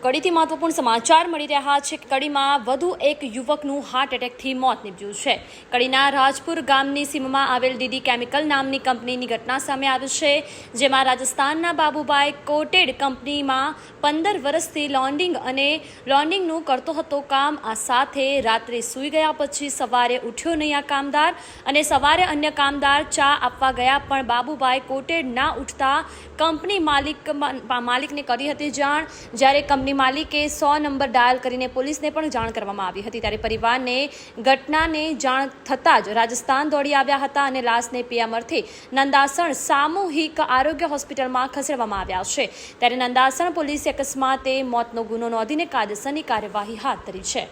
કડીથી મહત્વપૂર્ણ સમાચાર મળી રહ્યા છે કડીમાં વધુ એક યુવકનું હાર્ટ એટેકથી મોત નીપજ્યું છે. કડીના રાજપુર ગામની સીમમાં આવેલ ડીડી કેમિકલ નામની કંપનીની ઘટના સામે આવી છે, જેમાં રાજસ્થાનના બાબુભાઈ કોટેડ કંપનીમાં પંદર વર્ષથી લોન્ડિંગ અને લોન્ડિંગનું કરતો હતો કામ. આ સાથે રાત્રે સૂઈ ગયા પછી સવારે ઉઠ્યો નહીં આ કામદાર અને સવારે અન્ય કામદાર ચા આપવા ગયા, પણ બાબુભાઈ કોટેડ ના ઉઠતા કંપની માલિક માલિકને કરી હતી જાણ. જ્યારે કંપની માલિકે સો નંબર ડાયલ કરીને પોલીસને પણ જાણ કરવામાં આવી હતી. ત્યારે પરિવારને ઘટનાને જાણ થતાં જ રાજસ્થાન દોડી આવ્યા હતા અને લાશને પિયામરથી નંદાસણ સામૂહિક આરોગ્ય હોસ્પિટલમાં ખસેડવામાં આવ્યા છે. ત્યારે નંદાસણ પોલીસે અકસ્માતે મોતનો ગુનો નોંધીને કાયદેસરની કાર્યવાહી હાથ ધરી છે.